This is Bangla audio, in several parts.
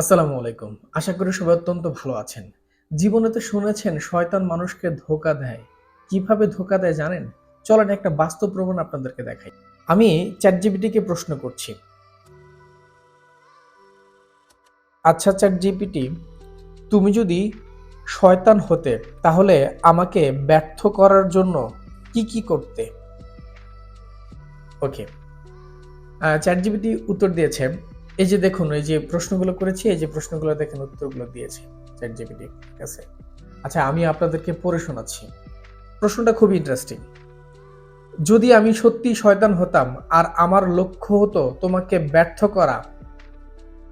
আসসালামু আলাইকুম। আশা করি সবাই অত্যন্ত ভালো আছেন। জীবনে তো শুনেছেন, শয়তান মানুষকে ধোকা দেয়। কীভাবে ধোকা দেয় জানেন? চলেন একটা বাস্তব প্রমাণ আপনাদেরকে দেখাই। আমি চ্যাট জিপিটিকে প্রশ্ন করছি। আচ্ছা চ্যাট জিপিটি তুমি যদি শয়তান হতে, তাহলে আমাকে ব্যর্থ করার জন্য কি কি করতে? ওকে। চ্যাট জিপিটি উত্তর দিয়েছে এই যে দেখুন, এই যে প্রশ্নগুলো করেছি, এই যে প্রশ্নগুলো দেখেন, উত্তরগুলো দিয়েছে চ্যাট জিপিটি ঠিক আছে আচ্ছা আমি আপনাদেরকে পড়ে শোনাচ্ছি। প্রশ্নটা খুব ইন্টারেস্টিং যদি আমি সত্যি শয়তান হতাম আর আমার লক্ষ্য হতো তোমাকে ব্যর্থ করা,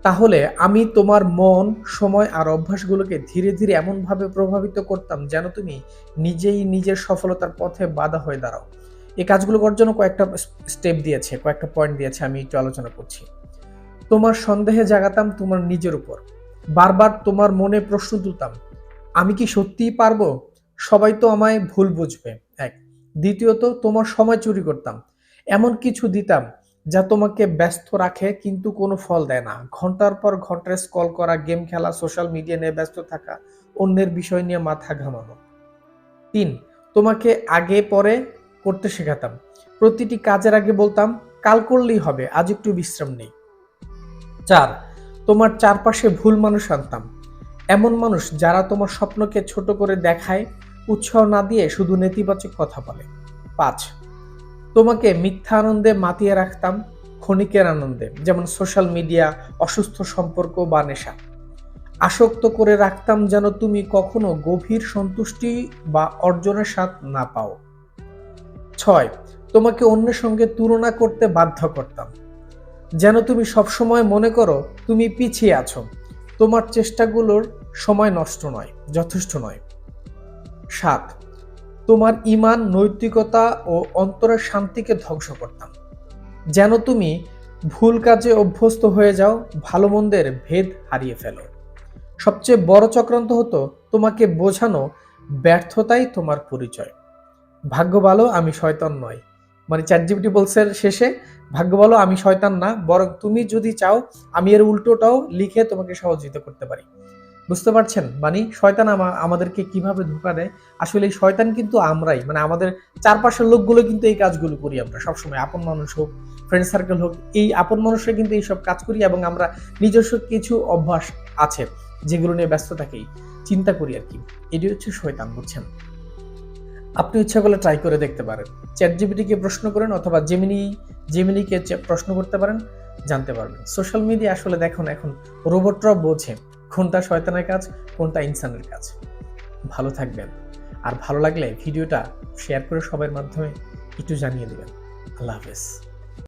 তাহলে আমি তোমার মন, সময় আর অভ্যাসগুলোকে ধীরে ধীরে এমনভাবে প্রভাবিত করতাম যেন তুমি নিজেই নিজের সফলতার পথে বাধা হয়ে দাঁড়াও। এই কাজগুলো করার জন্য কয়েকটা স্টেপ দিয়েছে, কয়েকটা পয়েন্ট দিয়েছে, আমি একটু আলোচনা করছি। তোমার সন্দেহে জাগাতাম তোমার নিজের উপর। বারবার তোমার মনে প্রশ্ন তুলতাম, আমি কি সত্যিই পারব? সবাই তো আমায় ভুল বুঝবে। এক। দ্বিতীয়ত, তোমার সময় চুরি করতাম। এমন কিছু দিতাম যা তোমাকে ব্যস্ত রাখে কিন্তু কোনো ফল দেয় না। ঘণ্টার পর ঘণ্টা স্কল করা গেম খেলা সোশ্যাল মিডিয়া নিয়ে ব্যস্ত থাকা, অন্যের বিষয় নিয়ে মাথা ঘামানো। তিন। তোমাকে আগে পরে করতে শেখাতাম। প্রতিটি কাজের আগে বলতাম, কাল করলেই হবে, আজ একটু বিশ্রাম নেই। চার, তোমার চারপাশে ভুল মানুষ আনতাম। এমন মানুষ যারা তোমার স্বপ্নকে ছোট করে দেখায়, উৎসাহ না দিয়ে শুধু নেতিবাচক কথা বলে। পাঁচ, তোমাকে মিথ্যা আনন্দে মাতিয়ে রাখতাম ক্ষণিকের আনন্দে, যেমন সোশ্যাল মিডিয়া, অসুস্থ সম্পর্ক বা নেশা। আসক্ত করে রাখতাম যেন তুমি কখনো গভীর সন্তুষ্টি বা অর্জনের স্বাদ না পাও। ছয়, তোমাকে অন্যের সঙ্গে তুলনা করতে বাধ্য করতাম। যেন তুমি সবসময় মনে করো তুমি পিছিয়ে আছো। তোমার চেষ্টাগুলোর সময় নষ্ট নয়, যথেষ্ট নয়। সাত, তোমার ইমান, নৈতিকতা ও অন্তরের শান্তিকে ধ্বংস করতাম। যেন তুমি ভুল কাজে অভ্যস্ত হয়ে যাও ভালো মন্দের ভেদ হারিয়ে ফেলো। সবচেয়ে বড় চক্রান্ত হতো তোমাকে বোঝানো ব্যর্থতাই তোমার পরিচয়। ভাগ্য ভালো, আমি শয়তান নয় মানে চ্যাটজিপিটি বলছে শেষে, ভাগ্য বলো আমি শয়তান না, বরং তুমি যদি চাও, আমি এর উল্টোটাও লিখে তোমাকে সহযোগিতা করতে পারি। বুঝতে পারছেন? মানে শয়তান আমাদেরকে কীভাবে ধোকা দেয়? আসলে শয়তান কিন্তু আমরাই মানে আমাদের চারপাশের লোকগুলো কিন্তু এই কাজগুলো করি আমরা সবসময়, আপন মানুষ হোক ফ্রেন্ড সার্কেল হোক, এই আপন মানুষরা কিন্তু এইসব কাজ করি এবং আমরা নিজস্ব কিছু অভ্যাস আছে, যেগুলো নিয়ে ব্যস্ত থাকি, চিন্তা করি আর কি। এটি হচ্ছে শয়তান, বুঝছেন? আপনি ইচ্ছা করলে ট্রাই করে দেখতে পারেন। চ্যাট জিবিটিকে প্রশ্ন করেন অথবা জেমিনি জেমিনিকে প্রশ্ন করতে পারেন, জানতে পারবেন। সোশ্যাল মিডিয়া আসলে দেখুন, এখন রোবটরা বোঝে কোনটা শয়তানের কাজ, কোনটা ইনসানের কাজ। ভালো থাকবেন। আর ভালো লাগলে ভিডিওটা শেয়ার করে সবার মাধ্যমে একটু জানিয়ে দেবেন। আল্লাহ হাফেজ।